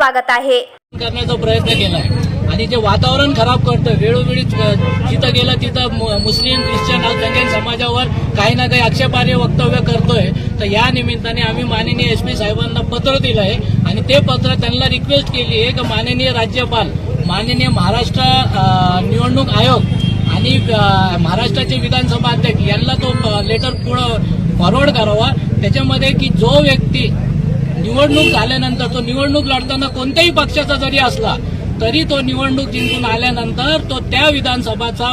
स्वागत आहे. करण्याचा प्रयत्न केलाय आणि जे वातावरण खराब करतं वेळोवेळी जिथं गेलं तिथं मुस्लिम ख्रिश्चन अल्पसंख्याक समाजावर काही ना काही आक्षेपार्ह वक्तव्य करतोय. तर या निमित्ताने आम्ही माननीय एस पी साहेबांना पत्र दिलं आहे आणि ते पत्र त्यांना रिक्वेस्ट केली आहे की माननीय राज्यपाल माननीय महाराष्ट्र निवडणूक आयोग आणि महाराष्ट्राचे विधानसभा अध्यक्ष यांना तो लेटर पुढं फॉरवर्ड करावा. त्याच्यामध्ये की जो व्यक्ती निवडणूक झाल्यानंतर तो निवडणूक लढताना कोणत्याही पक्षाचा जरी असला तरी तो निवडणूक जिंकून आल्यानंतर तो त्या विधानसभाचा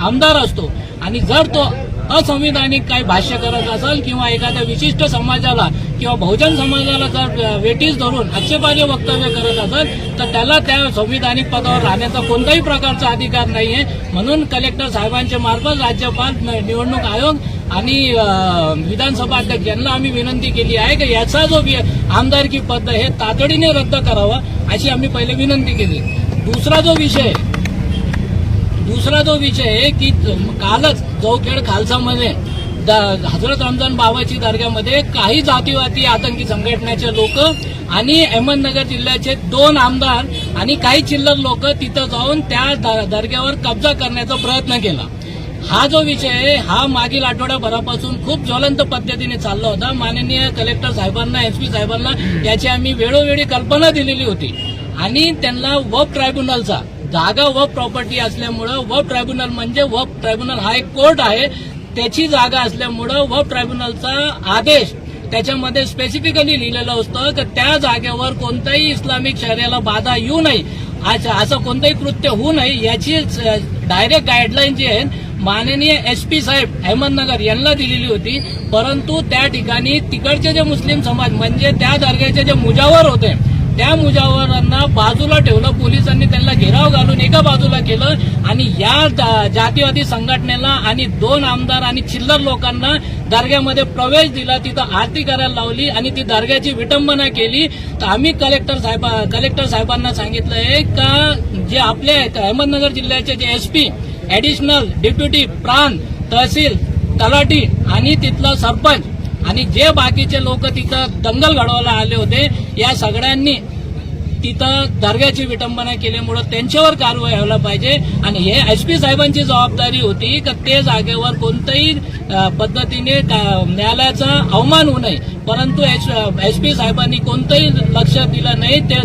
आमदार असतो. आणि जर तो असंविधानिक काही भाष्य करत असेल किंवा एखाद्या विशिष्ट समाजाला किंवा बहुजन समाजाला जर वेटीस धरून आक्षेपार्ह वक्तव्य करत असेल तर त्याला त्या संविधानिक पदावर राहण्याचा कोणताही प्रकारचा अधिकार नाहीये. म्हणून कलेक्टर साहेबांच्या मार्फत राज्यपाल निवडणूक आयोग आणि विधानसभा अध्यक्ष यांना आम्ही विनंती केली आहे की याचा जो आमदारकी पद हे तातडीने रद्द करावा अशी आम्ही पहिले विनंती केली. दुसरा जो विषय दुसरा जो विषय आहे की कालच जवखेड खालसामध्ये द- हजरत रमजान बाबाची दर्ग्यामध्ये काही जातीवादी आतंकी संघटनेचे लोक आणि अहमदनगर जिल्ह्याचे दोन आमदार आणि काही चिल्लर लोक तिथं जाऊन त्या दर्ग्यावर कब्जा करण्याचा प्रयत्न केला. हा जो विषय आहे हा मागील आठवड्याभरापासून खूप ज्वलंत पद्धतीने चालला होता. माननीय कलेक्टर साहेबांना एसपी साहेबांना याची आम्ही वेळोवेळी कल्पना दिलेली होती. आणि त्यांना वफ ट्रायब्युनलचा जागा वक प्रॉपर्टी असल्यामुळं वक ट्रायब्युनल म्हणजे वक ट्रायब्युनल हा एक कोर्ट आहे त्याची जागा असल्यामुळं वक ट्रायब्युनलचा आदेश त्याच्यामध्ये स्पेसिफिकली लिहिलेलं असतं की त्या जागेवर कोणत्याही इस्लामिक शहराला बाधा येऊ नये आज असं कोणतंही कृत्य होऊ नये याची डायरेक्ट गाईडलाईन जी आहे माननीय एस पी साहेब अहमदनगर यांना दिलेली होती परंतु त्या ठिकाणी तिकडचे जे मुस्लिम समाज म्हणजे त्या दर्ग्याचे जे मुजावर होते त्या मुजावरांना बाजूला ठेवलं पोलिसांनी त्यांना घेराव घालून एका बाजूला केलं आणि या जा- जातीवादी संघटनेला आणि दोन आमदार आणि चिल्लर लोकांना दर्ग्यामध्ये प्रवेश दिला तिथं आरती करायला लावली आणि ती दर्ग्याची विटंबना केली. तर आम्ही कलेक्टर साहेब कलेक्टर साहेबांना सांगितलंय का जे आपले अहमदनगर जिल्ह्याचे जे एसपी ॲडिशनल डेप्युटी प्रांत तहसील तलाठी आणि तिथला सरपंच. आणि जे बाकीचे लोक तिथं दंगल घडवायला आले होते या सगळ्यांनी तिथं दर्ग्याची विटंबना केल्यामुळं त्यांच्यावर कारवाई व्हायला पाहिजे. आणि हे एस पी साहेबांची जबाबदारी होती की ते जागेवर कोणत्याही पद्धतीने न्यायालयाचा अवमान होऊ नये. परंतु एस पी साहेबांनी कोणतंही लक्ष दिलं नाही ते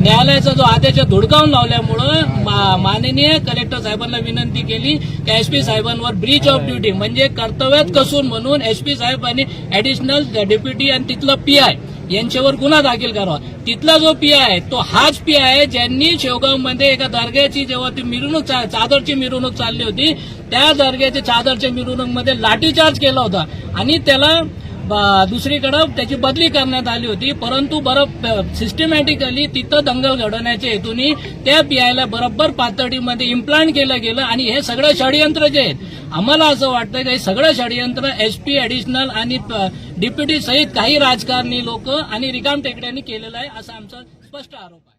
न्यायालयाचा जो आदेश धुडकावून लावल्यामुळं मा- माननीय कलेक्टर साहेबांना विनंती केली की एसपी साहेबांवर ब्रीच ऑफ ड्युटी म्हणजे कर्तव्यात कसून म्हणून एसपी साहेब आणि ऍडिशनल डेप्युटी आणि तिथला पी आय यांच्यावर गुन्हा दाखल करावा. तिथला जो पी आहे तो हाच पी आहे ज्यांनी शेवगावमध्ये एका दर्ग्याची जेव्हा ती मिरवणूक चादरची मिरवणूक चालली होती त्या दर्ग्याच्या चादरच्या मिरवणूकमध्ये लाठीचार्ज केला होता. आणि त्याला दुसरीकडं त्याची बदली करण्यात आली होती. परंतु बरं सिस्टमॅटिकली तिथं दंगल घडवण्याच्या हेतूने त्या पीआयला बरोबर पातळीमध्ये इम्प्लांट केलं गेलं आणि हे सगळं षडयंत्र जे आहेत आम्हाला असं वाटतं की हे सगळं षडयंत्र एसपी ऍडिशनल आणि डिप्युटी सहित काही राजकारणी लोक आणि रिकाम टेकड्यांनी केलेलं आहे असा आमचा स्पष्ट आरोप आहे.